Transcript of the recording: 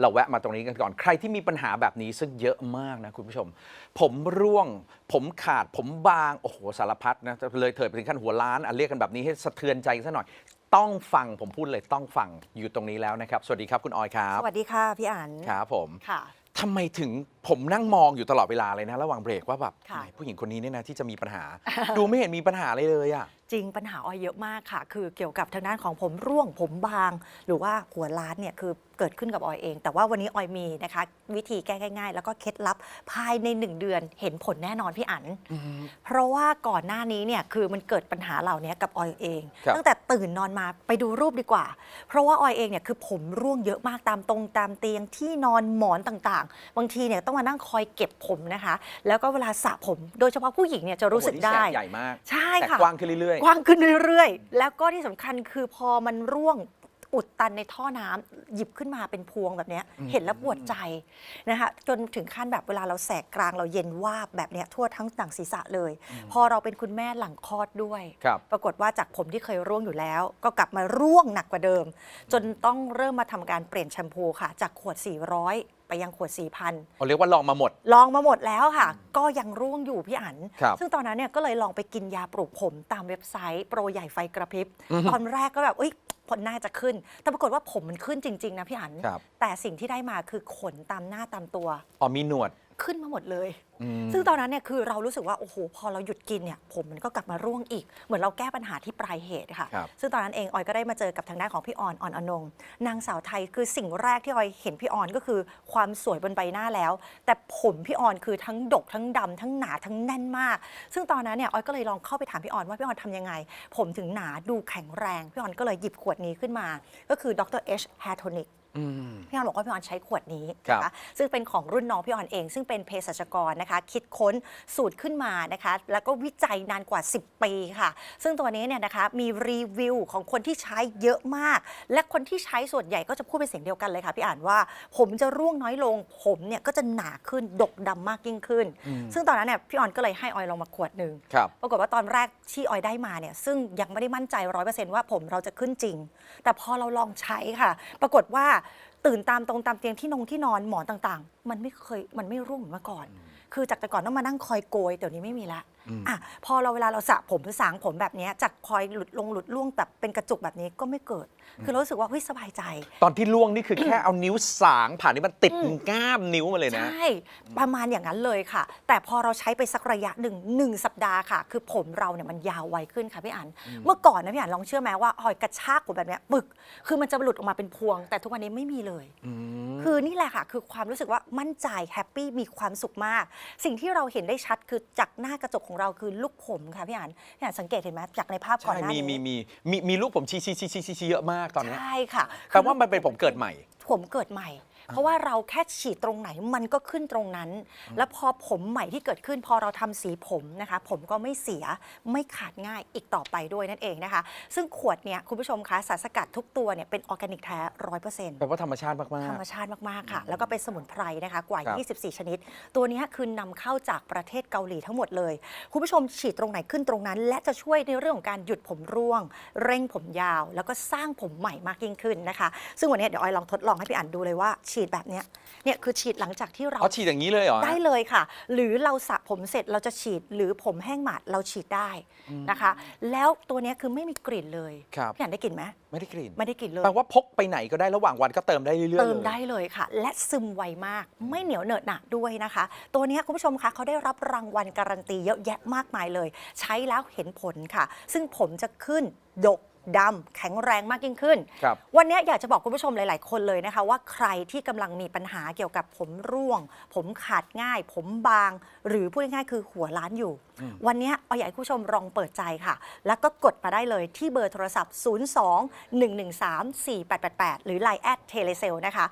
เราแวะมาตรงนี้กันก่อน ใครที่มีปัญหาแบบนี้ซึ่งเยอะมากนะคุณผู้ชม ผมร่วง ผมขาด ผมบาง โอ้โห สารพัดนะ เลยเถิดไปถึงขั้นหัวล้านอะเรียกกันแบบนี้ให้สะเทือนใจกันสักหน่อย ต้องฟัง ผมพูดเลยต้องฟัง อยู่ตรงนี้แล้วนะครับ สวัสดีครับคุณออยครับ สวัสดีค่ะพี่อันครับผม ค่ะ ทำไมถึงผมนั่งมองอยู่ตลอดเวลาเลยนะ ระหว่างเบรกว่าแบบค่ะไหนผู้หญิงคนนี้เนี่ยนะที่จะมีปัญหา ดูไม่เห็นมีปัญหาเลยเลยอะ จริงปัญหาออยเยอะมากค่ะ คือเกี่ยวกับทางด้านของผมร่วงผมบาง หรือว่าหัวล้านเนี่ยคือเกิดขึ้นกับออยเอง แต่ว่าวันนี้ออยมีนะคะ วิธีแก้ง่าย ๆ แล้วก็เคล็ดลับภายใน 1 เดือนเห็นผลแน่นอนพี่อันเพราะว่าก่อนหน้านี้เนี่ยคือมันเกิดปัญหาเหล่านี้กับออยเอง ครับตั้งแต่ตื่นนอนมาไปดูรูปดีกว่า เพราะว่าออยเองเนี่ยคือผมร่วงเยอะมากตามตรงตามเตียงที่นอนหมอนต่างๆ บางทีเนี่ยต้องมานั่งคอยเก็บผมนะคะ แล้วก็เวลาสระผม โดยเฉพาะผู้หญิงเนี่ยจะรู้สึกโอ้โหนี่ได้แสบใหญ่มาก ใช่แต่ค่ะ กว้างขึ้นเรื่อยกว้างขึ้นเรื่อยๆ แล้วก็ที่สำคัญคือพอมันร่วง อุดตันในท่อน้ำหยิบขึ้นมาเป็นพวงแบบเนี้ยเห็นแล้วปวดใจนะคะจนถึงขั้นแบบเวลาเราแสกกลางเราเย็นวาบแบบเนี้ยทั่วทั้งหนังศีรษะเลย พอเราเป็นคุณแม่หลังคลอดด้วย ครับ ปรากฏว่าจากผมที่เคยร่วงอยู่แล้ว ก็กลับมาร่วงหนักกว่าเดิม จนต้องเริ่มมาทำการเปลี่ยนแชมพูค่ะ จากขวด 400 ไปยังขวด 4,000 เอาเรียกว่าลองมาหมด ลองมาหมดแล้วค่ะ ก็ยังร่วงอยู่พี่อันครับซึ่งตอนนั้นเนี่ยก็เลยลองไปกินยาปลูกผมตามเว็บไซต์โปรใหญ่ไฟกระพริบ ตอนแรกก็แบบเอ้ย ผลน่าจะขึ้น แต่ปรากฏว่าผมมันขึ้นจริง ๆ นะพี่อัน ครับ แต่สิ่งที่ได้มาคือขนตามหน้าตามตัว อ๋อมีหนวด ขึ้นมาหมดเลยอืมซึ่งตอนนั้นเนี่ยคือเรารู้สึกว่าโอ้โหพอเราหยุดกินเนี่ยผมมันก็กลับมาร่วงอีก เหมือนเราแก้ปัญหาที่ปลายเหตุค่ะครับซึ่งตอนนั้นเองออยก็ได้มาเจอกับทางด้านของพี่ออนออนอนงนางสาวไทยคือสิ่งแรกที่ออยเห็นพี่ออนก็คือความสวยบนใบหน้าแล้ว แต่ผมพี่ออนคือทั้งดกทั้งดำทั้งหนาทั้งแน่นมาก ซึ่งตอนนั้นเนี่ยออยก็เลยลองเข้าไปถามพี่ออนว่าพี่ออนทำยังไง ผมถึงหนาดูแข็งแรงพี่ออนก็เลยหยิบขวดนี้ขึ้นมา ก็คือดร H Hair Tonic อืม พี่ออนบอกว่าพี่ออนใช้ขวดนี้ครับนะคะซึ่งเป็นของรุ่นน้องพี่ออนเอง ซึ่งเป็นเภสัชกรนะคะ คิดค้นสูตรขึ้นมานะคะ แล้วก็วิจัยนานกว่า 10 ปีค่ะ ซึ่งตัวนี้เนี่ยนะคะมีรีวิวของคนที่ใช้เยอะมาก และคนที่ใช้ส่วนใหญ่ก็จะพูดเป็นเสียงเดียวกันเลยค่ะพี่อ่านว่า ผมจะร่วงน้อยลง ผมเนี่ยก็จะหนาขึ้นดกดำมากยิ่งขึ้นซึ่งตอนนั้นเนี่ยพี่ออนก็เลยให้ออยลองมาขวดหนึ่ง ครับ ปรากฏว่าตอนแรกที่ออยได้มาเนี่ยซึ่งยังไม่ได้มั่นใจร้อยเปอร์เซนต์ว่าผมเราจะขึ้นจริง แต่พอเราลองใช้ค่ะ ปรากฏว่าตื่นตามตรงตามเตียงที่นงที่นอนหมอนต่างๆ มันไม่เคยมันไม่ร่วงเหมือนเมื่อก่อน คือจากแต่ก่อนต้องมานั่งคอยโกยเดี๋ยวนี้ไม่มีละอะพอเราเวลาเราสระผมหรือสางผมแบบเนี้ยจากคอยหลุดลงหลุดล่วงแบบเป็นกระจุกแบบนี้ก็ไม่เกิด คือเรารู้สึกว่าเฮ้ยสบายใจ ตอนที่ล่วงนี่คือแค่เอานิ้วสางผ่านนี่มันติดง่ามนิ้วมาเลยนะ ใช่ ประมาณอย่างนั้นเลยค่ะ แต่พอเราใช้ไปสักระยะหนึ่งหนึ่งสัปดาห์ค่ะ คือผมเราเนี่ยมันยาวไวขึ้นค่ะพี่อัน เมื่อก่อนนะพี่อันลองเชื่อไหมว่าออยกระชากผมแบบเนี้ยปึก คือมันจะหลุดออกมาเป็นพวง แต่ทุกวันนี้ไม่มีเลย คือนี่แหละค่ะ คือความรู้สึกว่ามั่นใจแฮปปี้มีความสุขมาก สิ่งที่เราเห็นได้ชัดคือจากหน้ากระจกของเราคือลูกผมค่ะพี่อันพี่อันสังเกตเห็นไหมจากในภาพก่อนใช่หน้ามีนี้มีมีมีมีลูกผมชี้ชี้ชี้ชี้ชี้เยอะมากตอนเนี้ยใช่ค่ะแปลว่ามันเป็นผมเกิดใหม่ ผมเกิดใหม่ เพราะว่าเราแค่ฉีดตรงไหนมันก็ขึ้นตรงนั้น แล้วพอผมใหม่ที่เกิดขึ้นพอเราทำสีผมนะคะ ผมก็ไม่เสียไม่ขาดง่ายอีกต่อไปด้วยนั่นเองนะคะ ซึ่งขวดเนี่ยคุณผู้ชมคะสารสกัดทุกตัวเนี่ยเป็นออร์แกนิกแท้ร้อยเปอร์เซ็นต์แปลว่าธรรมชาติมากธรรมชาติมาก ๆ ค่ะ แล้วก็เป็นสมุนไพรนะคะกว่าครับ24 ชนิด ตัวเนี้ยคือนำเข้าจากประเทศเกาหลีทั้งหมดเลย คุณผู้ชมฉีดตรงไหนขึ้นตรงนั้น และจะช่วยในเรื่องของการหยุดผมร่วง เร่งผมยาว แล้วก็สร้างผมใหม่มากยิ่งขึ้นนะคะ ซึ่งวันนี้เดี๋ยวออยลองทดลองให้พี่อ่านดูเลยว่าฉีดแบบเนี้ยเนี่ยคือฉีดหลังจากที่ๆเราอ๋อฉีดอย่างนี้เลยเหรอได้เลยค่ะ หรือเราสระผมเสร็จเราจะฉีดหรือผมแห้งหมาดเราฉีดได้นะคะ แล้วตัวเนี้ยคือไม่มีกลิ่นเลยครับ พี่อ่านได้กลิ่นไหมไม่ได้กลิ่นไม่ได้กลิ่นเลยแปลว่าพกไปไหนก็ได้ระหว่างวันก็เติมได้เรื่อยๆเติมลย ได้เลยค่ะ และซึมไวมากไม่เหนียวเหนอะหนะด้วยนะคะ ตัวเนี้ยคุณผู้ชมคะเขาได้รับรางวัลการันตีเยอะแยะมากมายเลย ใช้แล้วเห็นผลค่ะ ซึ่งผมจะขึ้นดก ดำแข็งแรงมากยิ่งขึ้น ครับ วันนี้อยากจะบอกคุณผู้ชมหลาย ๆ คนเลยนะคะ ว่าใครที่กำลังมีปัญหาเกี่ยวกับผมร่วง ผมขาดง่าย ผมบาง หรือพูดง่ายๆคือหัวล้านอยู่วันนี้เอาอยากให้คุณผู้ชมลองเปิดใจค่ะ แล้วก็กดมาได้เลยที่เบอร์โทรศัพท์ 02 113 4888 หรือ Line แอดเทเลเซลนะคะ